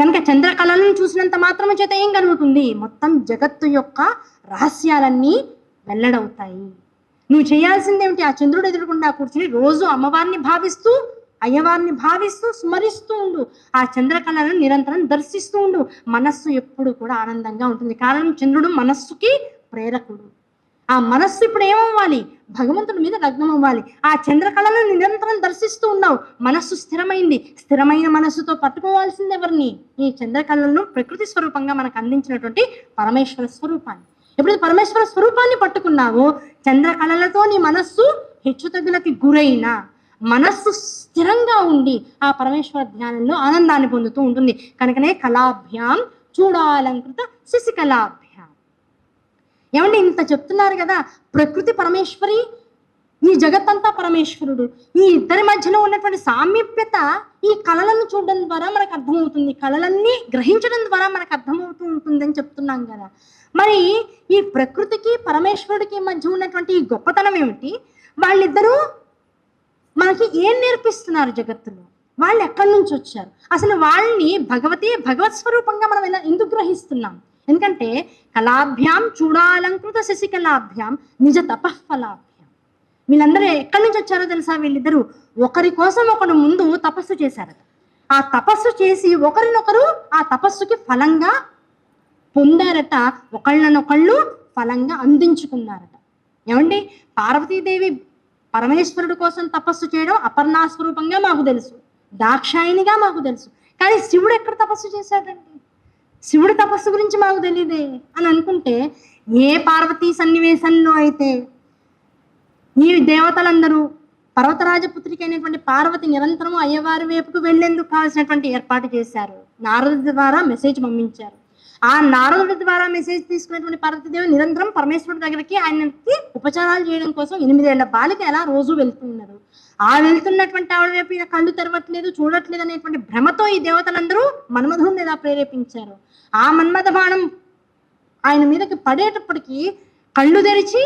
కనుక చంద్రకళలను చూసినంత మాత్రం చేత ఏం కలుగుతుంది? మొత్తం జగత్తు యొక్క రహస్యాలన్నీ వెల్లడవుతాయి. నువ్వు చేయాల్సింది ఏమిటి? ఆ చంద్రుడు ఎదురుకుండా కూర్చుని రోజు అమ్మవారిని భావిస్తూ అయ్యవారిని భావిస్తూ స్మరిస్తూ ఉండు. ఆ చంద్రకళలను నిరంతరం దర్శిస్తూ ఉండు. మనస్సు ఎప్పుడు కూడా ఆనందంగా ఉంటుంది. కారణం చంద్రుడు మనస్సుకి ప్రేరకుడు. ఆ మనస్సు ఇప్పుడు ఏమవ్వాలి? భగవంతుడి మీద లగ్నం అవ్వాలి ఆ చంద్రకళను నిరంతరం దర్శిస్తూ ఉన్నావు. మనస్సు స్థిరమైంది. స్థిరమైన మనస్సుతో పట్టుకోవాల్సింది ఎవరిని? ఈ చంద్రకళలను ప్రకృతి స్వరూపంగా మనకు అందించినటువంటి పరమేశ్వర స్వరూపాన్ని. ఎప్పుడైతే పరమేశ్వర స్వరూపాన్ని పట్టుకున్నావో చంద్రకళలతో నీ మనస్సు హెచ్చుతగ్గులకి గురైన మనస్సు స్థిరంగా ఉండి ఆ పరమేశ్వర ధ్యానంలో ఆనందాన్ని పొందుతూ ఉంటుంది. కనుకనే కళాభ్యాం చూడాలంకృత శశికళాభ్యాం. ఏమంటే ఇంత చెప్తున్నారు కదా ప్రకృతి పరమేశ్వరి ఈ జగత్తంతా పరమేశ్వరుడు. ఈ ఇద్దరి మధ్యలో ఉన్నటువంటి సామీప్యత ఈ కళలను చూడడం ద్వారా మనకు అర్థమవుతుంది. కళలన్నీ గ్రహించడం ద్వారా మనకు అర్థమవుతూ ఉంటుంది అని చెప్తున్నాం కదా. మరి ఈ ప్రకృతికి పరమేశ్వరుడికి మధ్య ఉన్నటువంటి ఈ గొప్పతనం ఏమిటి? వాళ్ళిద్దరూ మనకి ఏం నేర్పిస్తున్నారు జగత్తులో? వాళ్ళు ఎక్కడి నుంచి వచ్చారు? అసలు వాళ్ళని భగవతి భగవత్ స్వరూపంగా మనం ఎలా ఎందుకు గ్రహిస్తున్నాం? ఎందుకంటే కళాభ్యాం చూడాలంకృత శశికళాభ్యాం నిజ తపఃఫలాభ్యాం వీళ్ళందరూ ఎక్కడి నుంచి వచ్చారో తెలుసా వీళ్ళిద్దరూ? ఒకరి కోసం ఒకరు ముందు తపస్సు చేశారట. ఆ తపస్సు చేసి ఒకరినొకరు ఆ తపస్సుకి ఫలంగా పొందారట. ఒకళ్ళనొకళ్ళు ఫలంగా అందించుకున్నారట. ఏమండి? పార్వతీదేవి పరమేశ్వరుడు కోసం తపస్సు చేయడం అపర్ణాస్వరూపంగా మాకు తెలుసు. దాక్షాయినిగా మాకు తెలుసు. కానీ శివుడు ఎక్కడ తపస్సు చేశాడండి? శివుడి తపస్సు గురించి మాకు తెలియదే అని అనుకుంటే ఏ పార్వతీ సన్నివేశంలో అయితే ఈ దేవతలందరూ పర్వతరాజపుత్రికి అయినటువంటి పార్వతి నిరంతరం అయ్యవారి వైపుకు వెళ్ళేందుకు కావాల్సినటువంటి ఏర్పాటు చేశారు. నారదుడి ద్వారా మెసేజ్ పంపించారు. ఆ నారదుడి ద్వారా మెసేజ్ తీసుకున్నటువంటి పార్వతీదేవి నిరంతరం పరమేశ్వరుడి దగ్గరికి ఆయనకి ఉపచారాలు చేయడం కోసం ఎనిమిదేళ్ళ బాలిక ఎలా రోజు వెళ్తున్నారు ఆ వెళ్తున్నటువంటి ఆవిడ వైపు ఇక కళ్ళు తెరవట్లేదు చూడట్లేదు అనేటువంటి భ్రమతో ఈ దేవతలందరూ మన్మధుడిని మీద ప్రేరేపించారు. ఆ మన్మథ బాణం ఆయన మీదకి పడేటప్పటికి కళ్ళు తెరిచి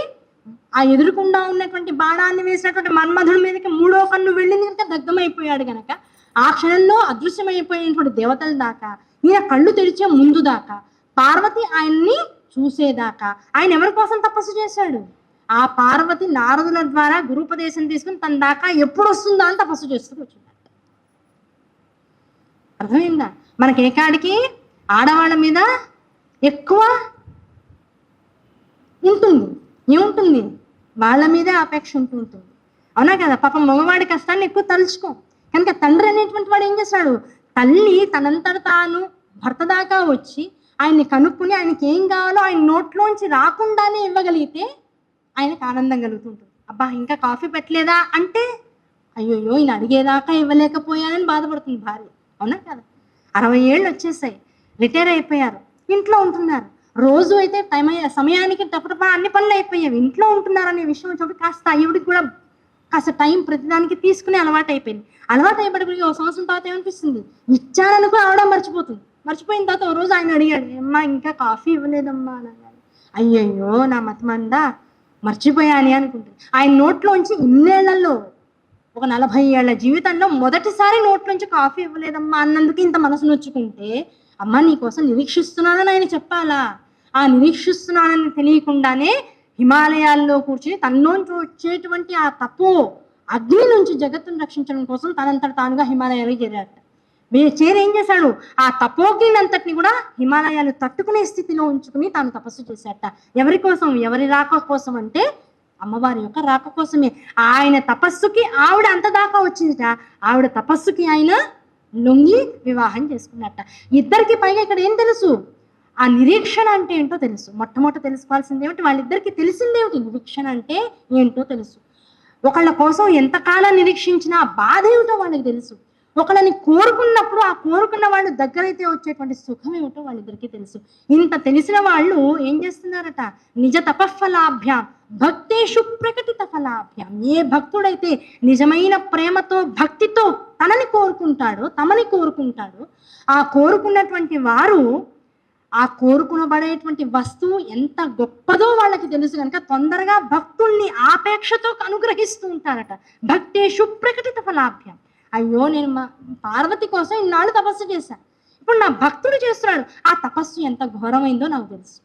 ఆ ఎదురుకుండా ఉన్నటువంటి బాణాన్ని వేసినటువంటి మన్మధుడి మీదకి మూడో కన్ను వెళ్ళింది కనుక దగ్ధమైపోయాడు గనక. ఆ క్షణంలో అదృశ్యమైపోయినటువంటి దేవతల దాకా ఈయన కళ్ళు తెరిచే ముందు దాకా పార్వతి ఆయన్ని చూసేదాకా. ఆయన ఎవరి కోసం తపస్సు చేశాడు? ఆ పార్వతి నారదుల ద్వారా గురుపదేశం తీసుకుని తన దాకా ఎప్పుడు వస్తుందా అంత ఫస్ట్ చేస్తూ కూర్చున్నాడు అర్థమైందా? మనకి ఏ కాడికి? ఆడవాళ్ళ మీద ఎక్కువ ఉంటుంది. ఏముంటుంది వాళ్ళ మీదే ఆపేక్ష ఉంటూ ఉంటుంది. అవునా కదా? పాపం మగవాడి కష్టాన్ని ఎక్కువ తలుచుకో. కనుక తండ్రి అనేటువంటి వాడు ఏం చేస్తాడు? తల్లి తనంతట తాను భర్త దాకా వచ్చి ఆయన్ని కనుక్కుని ఆయనకి ఏం కావాలో ఆయన నోట్లోంచి రాకుండానే ఇవ్వగలిగితే ఆయనకు ఆనందం కలుగుతుంటుంది. అబ్బా ఇంకా కాఫీ పెట్టలేదా అంటే అయ్యోయ్యో ఈయన అడిగేదాకా ఇవ్వలేకపోయానని బాధపడుతుంది భార్య. అవునా కదా? అరవై ఏళ్ళు వచ్చేసాయి. రిటైర్ అయిపోయారు. ఇంట్లో ఉంటున్నారు. రోజు అయితే టైం అయ్యే సమయానికి టపటపా అన్ని పనులు అయిపోయాయి ఇంట్లో ఉంటున్నారనే విషయం వచ్చినప్పుడు కాస్త అయ్యుడికి కూడా కాస్త టైం ప్రతిదానికి తీసుకునే అలవాటు అయిపోయింది. అలవాటు అయిపోయి ఒక సంవత్సరం తర్వాత ఏమనిపిస్తుంది? ఇచ్చానని కూడా మర్చిపోతుంది. మర్చిపోయిన తర్వాత ఒక రోజు ఆయన అడిగాడు అమ్మా ఇంకా కాఫీ ఇవ్వలేదమ్మా అని అయ్యయ్యో నా మతమందా? మర్చిపోయాని అనుకుంటుంది. ఆయన నోట్లోంచి ఇన్నేళ్ళలో ఒక నలభై ఏళ్ళ జీవితంలో మొదటిసారి నోట్లోంచి కాఫీ ఇవ్వలేదమ్మా అన్నందుకు ఇంత మనసు నొచ్చుకుంటే అమ్మ నీకోసం నిరీక్షిస్తున్నానని ఆయన చెప్పాలా? ఆ నిరీక్షిస్తున్నానని తెలియకుండానే హిమాలయాల్లో కూర్చుని తనలోంచి వచ్చేటువంటి ఆ తపో అగ్ని నుంచి జగత్తును రక్షించడం కోసం తనంతట తానుగా హిమాలయాలకు చేరాట చేరి ఏం చేశాడు? ఆ తపోగ్ని అంతటిని కూడా హిమాలయాలు తట్టుకునే స్థితిలో ఉంచుకుని తాను తపస్సు చేశాట ఎవరి కోసం? ఎవరి రాక కోసం అంటే అమ్మవారి యొక్క రాక కోసమే. ఆయన తపస్సుకి ఆవిడ అంత దాకా వచ్చిందిట. ఆవిడ తపస్సుకి ఆయన లొంగి వివాహం చేసుకున్నట్ట. ఇద్దరికి పైగా ఇక్కడ ఏం తెలుసు? ఆ నిరీక్షణ అంటే ఏంటో తెలుసు. మొట్టమొదట తెలుసుకోవాల్సింది ఏమిటి? వాళ్ళిద్దరికి తెలిసిందేమిటి నిరీక్షణ అంటే ఏంటో తెలుసు. ఒకళ్ళ కోసం ఎంతకాలం నిరీక్షించినా బాధ ఏమిటో వాళ్ళకి తెలుసు. ఒకళ్ళని కోరుకున్నప్పుడు ఆ కోరుకున్న వాళ్ళు దగ్గరైతే వచ్చేటువంటి సుఖం ఏమిటో వాళ్ళిద్దరికీ తెలుసు. ఇంత తెలిసిన వాళ్ళు ఏం చేస్తున్నారట? నిజ తపఫలాభ్యాం. భక్తేషు ప్రకటిత ఫలాభ్యాం. ఏ భక్తుడైతే నిజమైన ప్రేమతో భక్తితో తనని కోరుకుంటాడో తమని కోరుకుంటాడో ఆ కోరుకున్నటువంటి వారు ఆ కోరుకునబడేటువంటి వస్తువు ఎంత గొప్పదో వాళ్ళకి తెలుసు కనుక తొందరగా భక్తుల్ని ఆపేక్షతో అనుగ్రహిస్తూ ఉంటారట. భక్తేషు ప్రకటిత ఫలాభ్యం. అయ్యో నేను మా పార్వతి కోసం ఇన్నాళ్ళు తపస్సు చేశాను ఇప్పుడు నా భక్తుడు చేస్తున్నాడు. ఆ తపస్సు ఎంత ఘోరమైందో నాకు తెలుసు.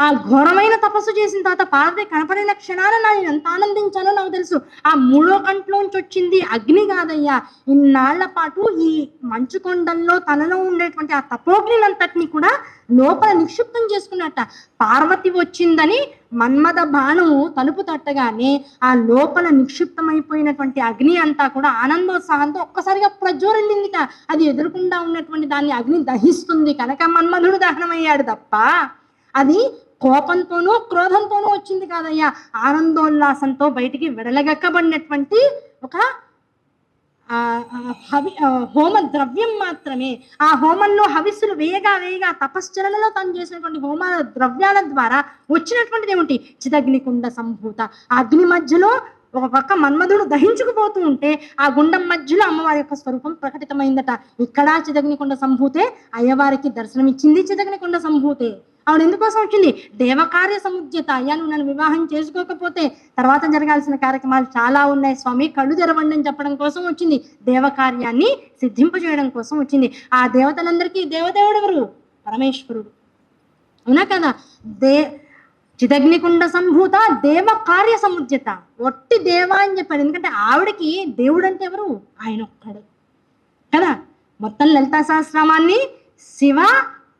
ఆ ఘోరమైన తపస్సు చేసిన తర్వాత పార్వతి కనపడిన క్షణాన నేను ఎంత ఆనందించానో నాకు తెలుసు. ఆ మూడో కంట్లోంచి వచ్చింది అగ్ని కాదయ్యా. ఇన్నాళ్ళ పాటు ఈ మంచు కొండల్లో తనలో ఉండేటువంటి ఆ తపోగ్నినంతటిని కూడా లోపల నిక్షిప్తం చేసుకున్నట్ట. పార్వతి వచ్చిందని మన్మథ బాణము తలుపు తట్టగానే ఆ లోపల నిక్షిప్తమైపోయినటువంటి అగ్ని అంతా కూడా ఆనందోత్సాహంతో ఒక్కసారిగా ప్రజ్వరిల్లిందిట అది ఎదురుకుండా ఉన్నటువంటి దాన్ని అగ్ని దహిస్తుంది. కనుక మన్మధుడు దహనమయ్యాడు తప్ప అది కోపంతోనూ క్రోధంతోనూ వచ్చింది కాదయ్యా. ఆనందోల్లాసంతో బయటికి విడలగక్కబడినటువంటి ఒక హవి హోమ ద్రవ్యం మాత్రమే. ఆ హోమంలో హవిస్సులు వేయగా వేయగా తపశ్చరణలో తను చేసినటువంటి హోమ ద్రవ్యాల ద్వారా వచ్చినటువంటిది ఏమిటి చిదగ్నికుండ సంభూత. అగ్ని మధ్యలో ఒక పక్క మన్మధుడు దహించుకుపోతూ ఉంటే ఆ గుండం మధ్యలో అమ్మవారి యొక్క స్వరూపం ప్రకటితమైందట. ఇక్కడ చిదగ్నికుండ సంభూతే అయ్యవారికి దర్శనమిచ్చింది చిదగ్నికుండ సంభూతే. ఆవిడ ఎందుకోసం వచ్చింది? దేవకార్య సముద్యత. అయ్యా నువ్వు నన్ను వివాహం చేసుకోకపోతే తర్వాత జరగాల్సిన కార్యక్రమాలు చాలా ఉన్నాయి. స్వామి కళ్ళు తెరవండి అని చెప్పడం కోసం వచ్చింది. దేవకార్యాన్ని సిద్ధింపజేయడం కోసం వచ్చింది. ఆ దేవతలందరికీ దేవదేవుడు ఎవరు? పరమేశ్వరుడు. అవునా కదా? దే చిదగ్నికుండ సంభూత దేవ కార్య సముద్యత. ఒట్టి దేవ అని చెప్పాడు. ఎందుకంటే ఆవిడకి దేవుడు అంటే ఎవరు? ఆయన ఒక్కడే. కదా? మొత్తం లలితా సహస్రామాన్ని శివ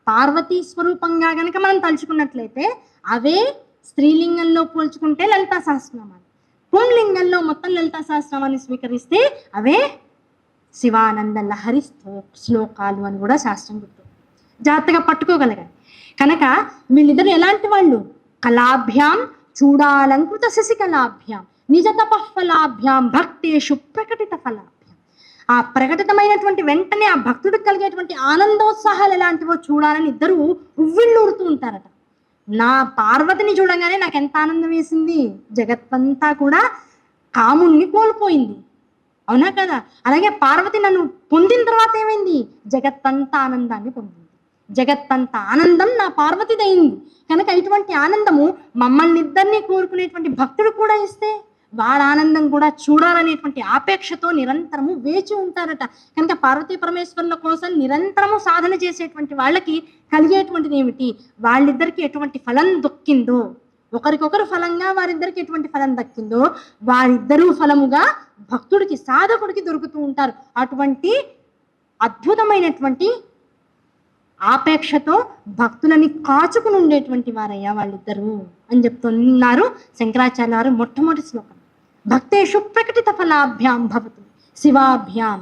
పార్వతీ స్వరూపంగా గనక మనం తలుచుకున్నట్లయితే అవే స్త్రీలింగంలో పోల్చుకుంటే లలితా సహస్రనామాలు. పుంలింగంలో మొత్తం లలితా సహస్రనామాన్ని స్వీకరిస్తే అవే శివానంద లహరి శ్లోకాలు అని కూడా శాస్త్రం గుర్తు జాగ్రత్తగా పట్టుకోగలగాలి. కనుక వీళ్ళిద్దరు ఎలాంటి వాళ్ళు? కళాభ్యాం చూడాలంకృత శశికళాభ్యాం నిజ తపఫలాభ్యాం భక్తేషు ప్రకటిత ఫలాభ్యాం. ఆ ప్రకటితమైనటువంటి వెంటనే ఆ భక్తుడికి కలిగేటువంటి ఆనందోత్సాహాలు ఎలాంటివో చూడాలని ఇద్దరు ఉవ్విళ్ళూరుతూ ఉంటారట. నా పార్వతిని చూడగానే నాకు ఎంత ఆనందం వేసింది. జగత్తంతా కూడా కాముణ్ణి కోల్పోయింది. అవునా కదా? అలాగే పార్వతి నన్ను పొందిన తర్వాత ఏమైంది? జగత్తంతా ఆనందాన్ని పొందింది. జగత్తంతా ఆనందం నా పార్వతిదైంది. కనుక ఇటువంటి ఆనందము మమ్మల్ని ఇద్దరిని కోరుకునేటువంటి భక్తుడు కూడా ఇస్తే వాడి ఆనందం కూడా చూడాలనేటువంటి ఆపేక్షతో నిరంతరము వేచి ఉంటారట. కనుక పార్వతీ పరమేశ్వరుల కోసం నిరంతరము సాధన చేసేటువంటి వాళ్ళకి కలిగేటువంటిది ఏమిటి? వాళ్ళిద్దరికి ఎటువంటి ఫలం దొక్కిందో? ఒకరికొకరు ఫలంగా వారిద్దరికి ఎటువంటి ఫలం దక్కిందో? వారిద్దరూ ఫలముగా భక్తుడికి సాధకుడికి దొరుకుతూ ఉంటారు. అటువంటి అద్భుతమైనటువంటి ఆపేక్షతో భక్తులని కాచుకుని ఉండేటువంటి వారయ్యా వాళ్ళిద్దరూ అని చెప్తున్నారు శంకరాచార్య వారు మొట్టమొదటి శ్లోకం. భక్తేషు ప్రకటిత ఫలాభ్యాం భవతు శివాభ్యాం